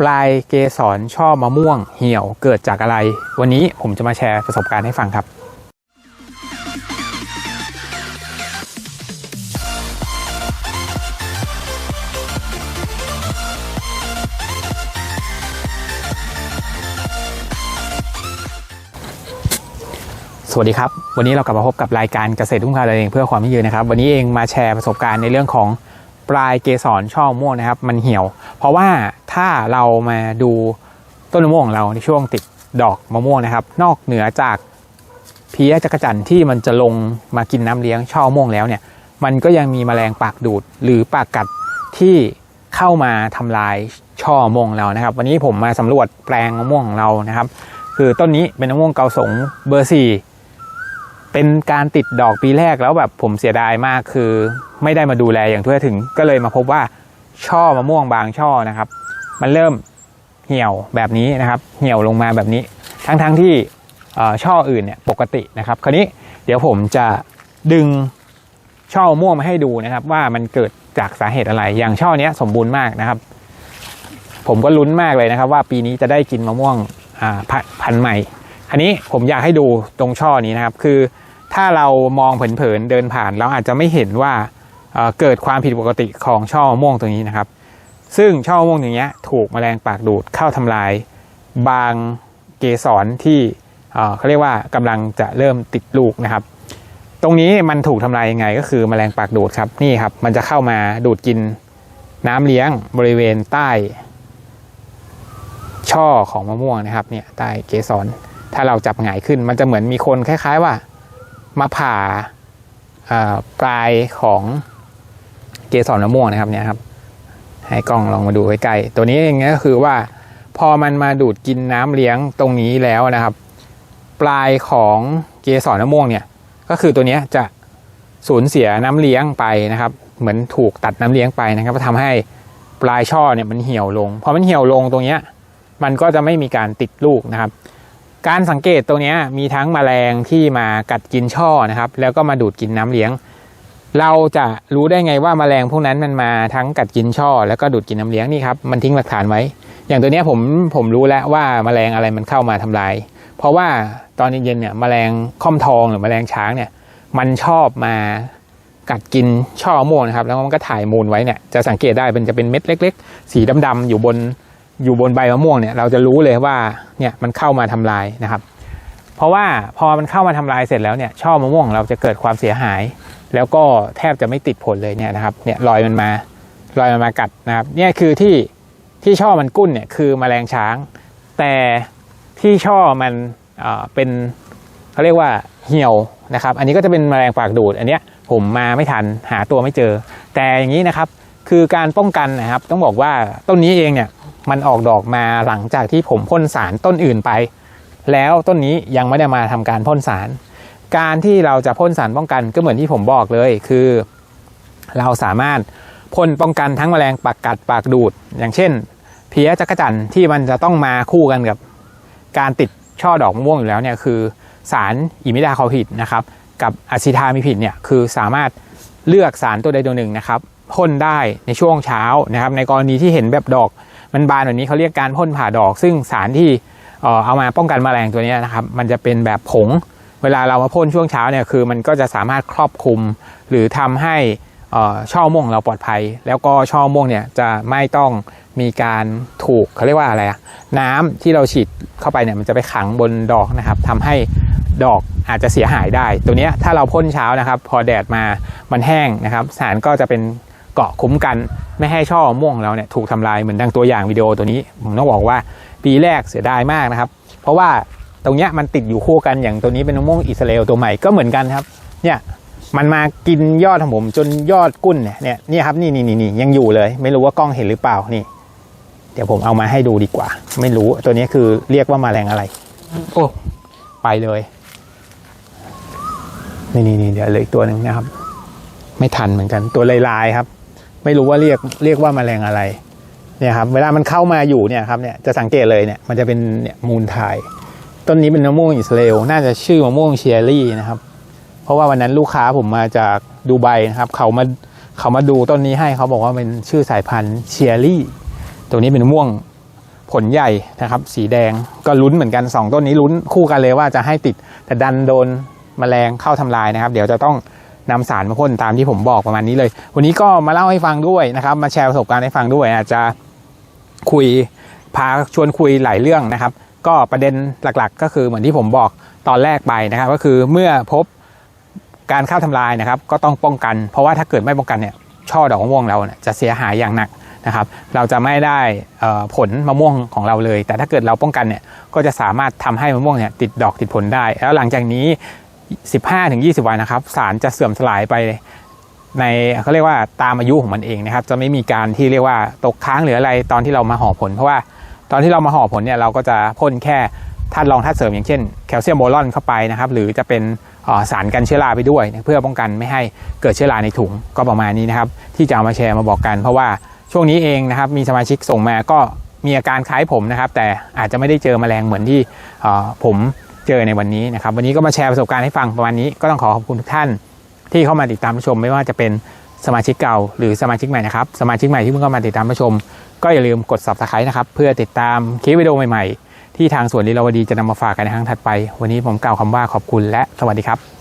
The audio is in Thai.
ปลายเกสรช่อมะม่วงเหี่ยวเกิดจากอะไร วันนี้ผมจะมาแชร์ประสบการณ์ให้ฟังครับ สวัสดีครับ วันนี้เรากลับมาพบกับรายการเกษตรทุ่งคาเองเพื่อความยั่งยืนนะครับ วันนี้เองมาแชร์ประสบการณ์ในเรื่องของ ปลายเกสรช่อม่วงนะครับ มันเหี่ยว เพราะว่าถ้าเรามาดูต้นมะม่วงของเราในช่วงติดดอกมะม่วงนะครับ นอกเหนือจากเพี้ยจักจั่นที่มันจะลงมากินน้ำเลี้ยงช่อม่วงแล้วเนี่ย มันก็ยังมีแมลงปากดูดหรือปากกัดที่เข้ามาทำลายช่อมะม่วงเรานะครับ วันนี้ผมมาสำรวจแปลงมะม่วงของเรานะครับ คือต้นนี้เป็นมะม่วงเกาสงเบอร์สี่ เป็นการติดดอกปีแรกแล้วแบบผมเสียดายมากคือ ไม่ได้มาดูแลอย่างทั่วถึง ก็เลยมาพบว่าช่อมะม่วงบางช่อนะครับ มันเริ่มเหี่ยวแบบนี้นะครับ เหี่ยวลงมาแบบนี้ ทั้งๆทที่อ่อช่ออื่นเนี่ยปกตินะครับ คราวนี้เดี๋ยวผมจะดึงช่อมะม่วงมาให้ดูนะครับ ว่ามันเกิดจากสาเหตุอะไร อย่างช่อเนี้ยสมบูรณ์มากนะครับ ผมก็ลุ้นมากเลยนะครับ ว่าปีนี้จะได้กินมะม่วงอ่าพันธุ์ใหม่อันนี้ผมอยากให้ดูตรงช่อนี้นะครับ คือ ถ้าเรามองเผินๆเดินผ่าน เราอาจจะไม่เห็นว่าเอ่อเกิดความผิดปกติของช่อมะม่วงตรงนี้นะครับ ซึ่งช่อมะม่วงอย่างเงี้ยถูกแมลงปากดูดเข้าทำลาย บางเกสรที่เอ่อเขาเรียกว่ากำลังจะเริ่มติดลูกนะครับ ตรงนี้มันถูกทำลายยังไงก็คือแมลงปากดูดครับนี่ครับ มันจะเข้ามาดูดกินน้ำเลี้ยงบริเวณใต้ ช่อของมะม่วงนะครับเนี่ยใต้เกสรถ้าเราจับหงายขึ้นมันจะเหมือนมีคนคล้าย ๆ ว่า มาผ่าปลายของเกสรมะม่วงนะครับเนี่ยครับ ให้กล้องลองมาดูใกล้ๆตัวนี้เองก็คือว่า พอมันมาดูดกินน้ำเลี้ยงตรงนี้แล้วนะครับ ปลายของเกสรมะม่วงเนี่ย ก็คือตัวนี้จะสูญเสียน้ำเลี้ยงไปนะครับ เหมือนถูกตัดน้ำเลี้ยงไปนะครับก็ทำให้ปลายช่อเนี่ยมันเหี่ยวลงพอมันเหี่ยวลงตรงเนี้ยมันก็จะไม่มีการติดลูกนะครับ การสังเกตตัวนี้มีทั้งแมลงที่มากัดกินช่อนะครับ แล้วก็มาดูดกินน้ำเลี้ยง เราจะรู้ได้ไงว่าแมลงพวกนั้นมันมาทั้งกัดกินช่อ แล้วก็ดูดกินน้ำเลี้ยงนี่ครับมันทิ้งหลักฐานไว้ อย่างตัวนี้ผมผมรู้แล้วว่าแมลงอะไรมันเข้ามาทำลาย เพราะว่าตอนเย็นๆเนี่ยแมลงค่อมทองหรือแมลงช้างเนี่ย มันชอบมากัดกินช่อม่วงนะครับ แล้วมันก็ถ่ายมูลไว้เนี่ยจะสังเกตได้มันจะเป็นเม็ดเล็ก ๆ สีดำๆอยู่บน อยู่บนใบมะม่วงเนี่ยเราจะรู้เลยว่าเนี่ยมันเข้ามาทำลายนะครับ เพราะว่าพอมันเข้ามาทำลายเสร็จแล้วเนี่ยช่อมะม่วงเราจะเกิดความเสียหาย แล้วก็แทบจะไม่ติดผลเลยเนี่ยนะครับเนี่ยรอยมันมารอยมันมากัดนะครับเนี่ยคือที่ที่ช่อมันกุ้นเนี่ยคือแมลงช้าง แต่ที่ช่อมันเอ่อเป็นเขาเรียกว่าเหี่ยวนะครับ อันนี้ก็จะเป็นแมลงปากดูด อันเนี้ยผมมาไม่ทันหาตัวไม่เจอ แต่อย่างนี้นะครับคือการป้องกันนะครับ ต้องบอกว่าต้นนี้เองเนี่ย มันออกดอกมาหลังจากที่ผมพ่นสารต้นอื่นไป แล้วต้นนี้ยังไม่ได้มาทำการพ่นสาร การที่เราจะพ่นสารป้องกันก็เหมือนที่ผมบอกเลยคือ เราสามารถพ่นป้องกันทั้งแมลงปากกัดปากดูด อย่างเช่น เพี้ยจักรจั่นที่มันจะต้องมาคู่กันกับ การติดช่อดอกม่วงอยู่แล้วเนี่ยคือสารอิมิดาคอพิดนะครับกับอะซิทามิพิดเนี่ยคือสามารถเลือกสารตัวใดตัวหนึ่งนะครับพ่นได้ในช่วงเช้านะครับในกรณีที่เห็นแบบดอก มันบานแบบนี้เขาเรียกการพ่นผ่าดอก ซึ่งสารที่เอามาป้องกันแมลงตัวนี้นะครับ มันจะเป็นแบบผง เวลาเรามาพ่นช่วงเช้าเนี่ยคือ มันก็จะสามารถครอบคลุม หรือทำให้ช่อช่อม่วงเราปลอดภัย แล้วก็ช่อม่วงเนี่ยจะไม่ต้องมีการถูกเขาเรียกว่าอะไรอะน้ำที่เราฉีดเข้าไปเนี่ยมันจะไปขังบนดอกนะครับทำให้ดอกอาจจะเสียหายได้ ตัวนี้ถ้าเราพ่นเช้านะครับ พอแดดมามันแห้งนะครับ สารก็จะเป็น เกาะคุ้มกันไม่ให้ช่อม่วงของเราเนี่ยถูกทำลายเหมือนดังตัวอย่างวิดีโอตัวนี้ ผมต้องบอกว่าปีแรกเสียดายมากนะครับ เพราะว่าตรงเนี้ยมันติดอยู่คู่กันอย่างตัวนี้เป็นมะม่วงอิสราเอลตัวใหม่ก็เหมือนกันครับเนี่ยมันมากินยอดของผมจนยอดกุ้นเนี่ยเนี่ยนี่ครับนี่นี่นี่นี่ยังอยู่เลย ไม่รู้ว่ากล้องเห็นหรือเปล่านี่ เดี๋ยวผมเอามาให้ดูดีกว่า ไม่รู้ตัวนี้คือเรียกว่ามาแรงอะไร โอ้ไปเลย นี่นี่นี่เดี๋ยวเหลืออีกตัวหนึ่งนะครับ ไม่ทันเหมือนกันตัวลายๆครับ ไม่รู้ว่าเรียกเรียกว่าแมลงอะไรเนี่ยครับเวลามันเข้ามาอยู่เนี่ยครับเนี่ยจะสังเกตเลยเนี่ยมันจะเป็นเนี่ยมูลถ่ายต้นนี้เป็นมะม่วงอิสราเอลน่าจะชื่อมะม่วงเชียรี่นะครับ เพราะว่าวันนั้นลูกค้าผมมาจากดูไบนะครับ เขามาเขามาดูต้นนี้ให้เขาบอกว่าเป็นชื่อสายพันธุ์เชียรี่ ตัวนี้เป็นมะม่วงผลใหญ่นะครับ สีแดงก็ลุ้นเหมือนกัน 2 ต้นนี้ลุ้นคู่กันเลยว่าจะให้ติดแต่ดันโดนแมลงเข้าทำลายนะครับ เดี๋ยวจะต้อง นำสารมาพ่นตามที่ผมบอกประมาณนี้เลย วันนี้ก็มาเล่าให้ฟังด้วยนะครับ มาแชร์ประสบการณ์ให้ฟังด้วย อาจจะคุยพาชวนคุยหลายเรื่องนะครับ ก็ประเด็นหลักๆ ก็คือเหมือนที่ผมบอกตอนแรกไปนะครับ ก็คือเมื่อพบการเข้าทำลายนะครับ ก็ต้องป้องกัน เพราะว่าถ้าเกิดไม่ป้องกันเนี่ยช่อดอกมะม่วงเราเนี่ยจะเสียหายอย่างหนักนะครับ เราจะไม่ได้ผลมะม่วงของเราเลย แต่ถ้าเกิดเราป้องกันเนี่ยก็จะสามารถทำให้มะม่วงเนี่ยติดดอกติดผลได้ แล้วหลังจากนี้ 15-20 วันนะครับ สารจะเสื่อมสลายไปในเขาเรียกว่าตามอายุของมันเองนะครับ จะไม่มีการที่เรียกว่าตกค้างหรืออะไรตอนที่เรามาห่อผล เพราะว่าตอนที่เรามาห่อผลเนี่ยเราก็จะพ่นแค่ธาตุรองธาตุเสริมอย่างเช่นแคลเซียมโบรอนเข้าไปนะครับ หรือจะเป็นสารกันเชื้อราไปด้วย เพื่อป้องกันไม่ให้เกิดเชื้อราในถุงก็ประมาณนี้นะครับ ที่จะเอามาแชร์มาบอกกัน เพราะว่าช่วงนี้เองนะครับมีสมาชิกส่งมาก็มีอาการคล้ายผมนะครับ แต่อาจจะไม่ได้เจอแมลงเหมือนที่ผม เจอในวันนี้นะครับ วันนี้ก็มาแชร์ประสบการณ์ให้ฟังประมาณนี้ก็ต้องขอขอบคุณทุกท่าน ที่เข้ามาติดตามชม ไม่ว่าจะเป็นสมาชิกเก่าหรือสมาชิกใหม่นะครับสมาชิกใหม่ที่เพิ่งเข้ามาติดตามชม ก็อย่าลืมกด subscribe นะครับเพื่อติดตามคลิปวิดีโอใหม่ๆ ที่ทางสวนลีลาวดีจะนำมาฝากกันในครั้งถัดไป วันนี้ผมกล่าวคำว่าขอบคุณและสวัสดีครับ